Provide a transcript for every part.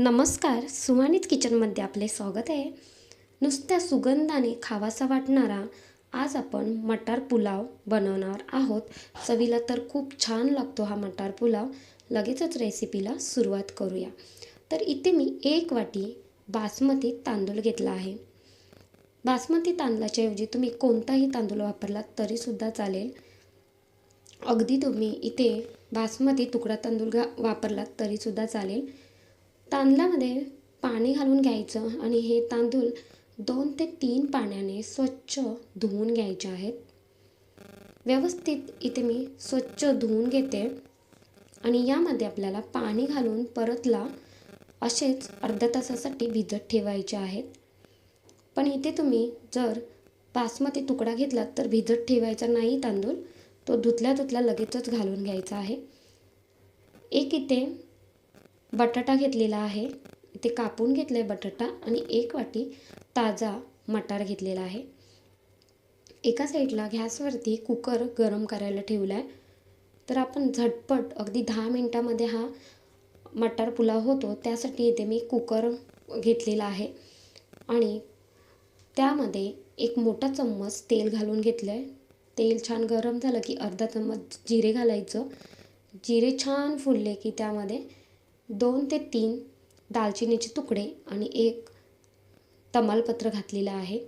नमस्कार सुहानीत किचनमध्ये आपले स्वागत आहे. नुसत्या सुगंधाने खावासा वाटणारा आज आपण मटार पुलाव बनवणार आहोत. चवीला तर खूप छान लागतो हा मटार पुलाव. लगेचच रेसिपीला सुरुवात करूया. तर इथे मी एक वाटी बासमती तांदूळ घेतला आहे. बासमती तांदळाच्या ऐवजी तुम्ही कोणताही तांदूळ वापरलात तरीसुद्धा चालेल. अगदी तुम्ही इथे बासमती तुकडा तांदूळ घा वापरलात तरीसुद्धा चालेल. तांदळामध्ये पाणी घालून घ्यायचं आणि हे तांदूळ दोन ते तीन पाण्याने स्वच्छ धुवून घ्यायचे आहेत. व्यवस्थित इथे मी स्वच्छ धुवून घेते आणि यामध्ये आपल्याला पाणी घालून परतला असेच अर्ध्या तासासाठी भिजत ठेवायचे आहेत. पण इथे तुम्ही जर बासमती तुकडा घेतलात तर भिजत ठेवायचा नाही तांदूळ तो धुतल्या धुतल्या लगेचच घालून घ्यायचा आहे. एक इथे बटाटा घेतलेला आहे. ते कापून घेतलं आहे बटाटा आणि एक वाटी ताजा मटार घेतलेला आहे. एका साईडला गॅसवरती कुकर गरम करायला ठेवला आहे तर आपण झटपट अगदी दहा मिनटामध्ये हा मटार पुलाव होतो. त्यासाठी इथे मी कुकर घेतलेला आहे. आणि त्यामध्ये एक मोठा चम्मच तेल घालून घेतलं आहे तेल छान गरम झालं की अर्धा चम्मच जिरे घालायचं. जिरे छान फुलले की त्यामध्ये दोन ते तीन दालचिनीचे तुकडे आणि एक तमालपत्र घातलेलं आहे.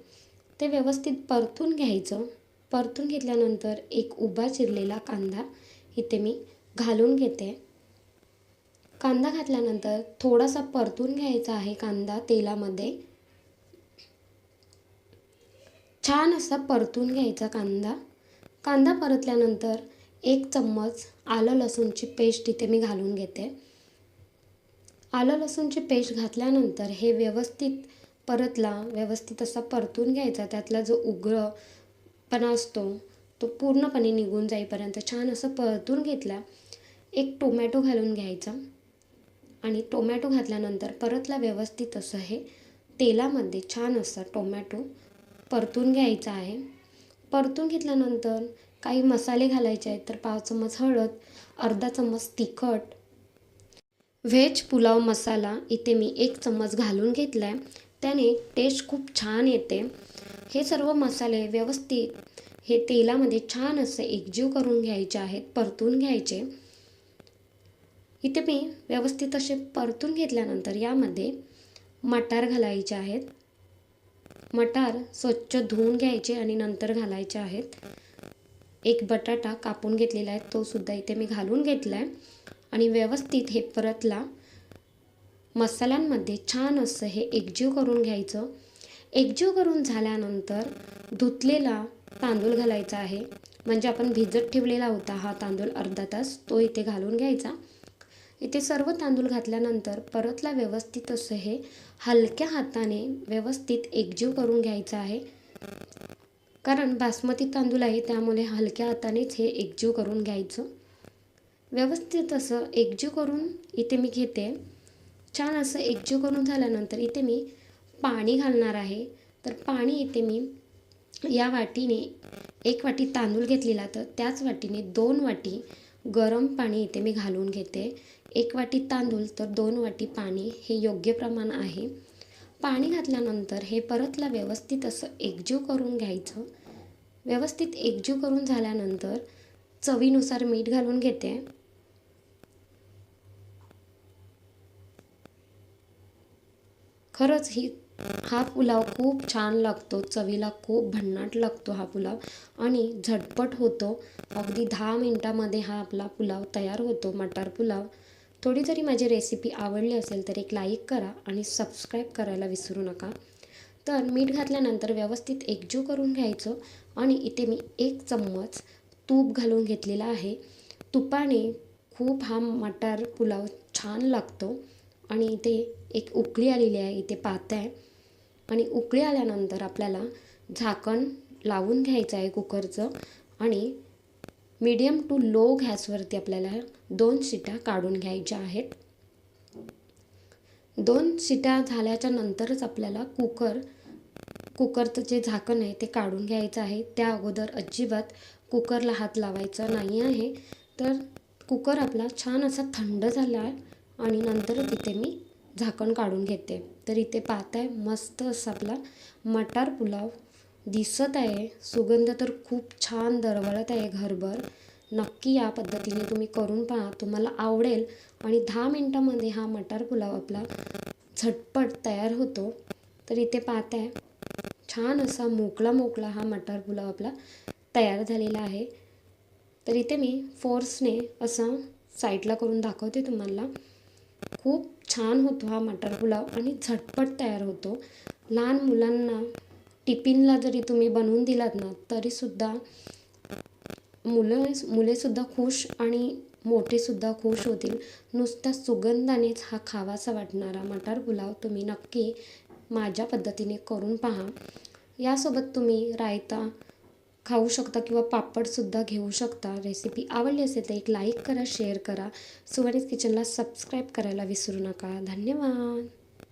ते व्यवस्थित परतून घ्यायचं. परतून घेतल्यानंतर एक उभा चिरलेला कांदा इथे मी घालून घेते. कांदा घातल्यानंतर थोडासा परतून घ्यायचा आहे कांदा तेलामध्ये. छान असा परतून घ्यायचा कांदा. कांदा परतल्यानंतर एक चम्मच आलं लसूणची पेस्ट इथे मी घालून घेते. आलं लसूणची पेस्ट घातल्यानंतर हे व्यवस्थित परतला व्यवस्थित असा परतून घ्यायचा. त्यातला जो उग्रपणा असतो तो पूर्णपणे निघून जाईपर्यंत छान असं परतून घेतला. एक टोमॅटो घालून घ्यायचा. आणि टोमॅटो घातल्यानंतर परतला व्यवस्थित असं हे तेलामध्ये छान असं टोमॅटो परतून घ्यायचा आहे. परतून घेतल्यानंतर काही मसाले घालायचे आहेत तर पाव चम्मच हळद अर्धा चम्मच तिखट व्हेज पुलाव मसाला इथे मी एक चम्मच घालून घेतला आहे त्याने टेस्ट खूप छान येते. हे सर्व मसाले व्यवस्थित हे तेलामध्ये छान असे एकजीव करून घ्यायचे आहेत परतून घ्यायचे. इथे मी व्यवस्थित असे परतून घेतल्यानंतर यामध्ये मटार घालायचे आहेत. मटार स्वच्छ धुवून घ्यायचे आणि नंतर घालायचे आहेत. एक बटाटा कापून घेतलेला आहे तो सुद्धा इथे मी घालून घेतला आहे आणि व्यवस्थित हे परतला. मसाल्यांमध्ये छान असं हे एकजीव करून घ्यायचं. एकजीव करून झाल्यानंतर धुतलेला तांदूळ घालायचा आहे. म्हणजे आपण भिजत ठेवलेला होता हा तांदूळ अर्धा तास तो इथे घालून घ्यायचा. इथे सर्व तांदूळ घातल्यानंतर परतला व्यवस्थित असं हे हलक्या हाताने व्यवस्थित एकजीव करून घ्यायचं आहे. कारण बासमती तांदूळ आहे त्यामुळे हलक्या हातानेच हे एकजीव करून घ्यायचं. व्यवस्थित असं एकजीव करून इथे मी घेते. छान असं एकजीव करून झाल्यानंतर इथे मी पाणी घालणार आहे. तर पाणी इथे मी या वाटीने एक वाटी तांदूळ घेतलेला तर त्याच वाटीने दोन वाटी गरम पाणी इथे मी घालून घेते. एक वाटी तांदूळ तर दोन वाटी पाणी हे योग्य प्रमाण आहे. पाणी घातल्यानंतर हे परतला व्यवस्थित असं एकजीव करून घ्यायचं. व्यवस्थित एकजीव करून झाल्यानंतर चवीनुसार मीठ घालून घेते. खरंच ही हा पुलाव खूप छान लागतो चवीला खूप भन्नाट लागतो हा पुलाव. आणि झटपट होतो. अगदी दहा मिनटामध्ये हा आपला पुलाव तयार होतो मटार पुलाव. थोडी जरी माझी रेसिपी आवडली असेल तर एक लाईक करा आणि सबस्क्राईब करायला विसरू नका. तर मीठ घातल्यानंतर व्यवस्थित एकजीव करून घ्यायचं आणि इथे मी एक चम्मच तूप घालून घेतलेला आहे. तुपाने खूप हा मटार पुलाव छान लागतो. आणि इथे एक उकळी आलेली आहे इथे पात आहे. आणि उकळी आल्यानंतर आपल्याला झाकण लावून घ्यायचं आहे कुकरचं आणि मीडियम टू लो गॅसवरती आपल्याला दोन शिट्या काढून घ्यायच्या आहेत. दोन शिट्या झाल्याच्या नंतरच आपल्याला कुकर कुकरचं जे झाकण आहे ते काढून घ्यायचं आहे. त्या अगोदर अजिबात कुकरला हात लावायचा नाही आहे. तर कुकर आपला छान असा थंड झाला आहे. आणि नंतर तिथे मी झाकण काढून घेते. तर इथे पाहताय मस्त असा आपला मटार पुलाव दिसत आहे. सुगंध तर खूप छान दरवळत आहे घरभर. नक्की या पद्धतीने तुम्ही करून पहा. तुम्हाला आवडेल. आणि दहा मिनटामध्ये हा मटार पुलाव आपला झटपट तयार होतो. तर इथे पाहताय छान असा मोकळा मोकळा हा मटार पुलाव आपला तयार झालेला आहे. तर इथे मी फोर्सने असा साईडला करून दाखवते तुम्हाला. खूप छान होतो हा मटार पुलाव आणि झटपट तयार होतो. लहान मुलांना टिफिनला जरी तुम्ही बनवून दिलात ना तरीसुद्धा मुलं मुलेसुद्धा खुश आणि मोठेसुद्धा खुश होतील. नुसत्या सुगंधानेच हा खावासा वाटणारा मटार पुलाव तुम्ही नक्की माझ्या पद्धतीने करून पहा. यासोबत तुम्ही रायता खाऊ शकता किंवा पापडसुद्धा घेऊ शकता. रेसिपी आवडली असेल तर एक लाईक करा शेअर करा. सुवर्णित किचनला सबस्क्राईब करायला विसरू नका. धन्यवाद.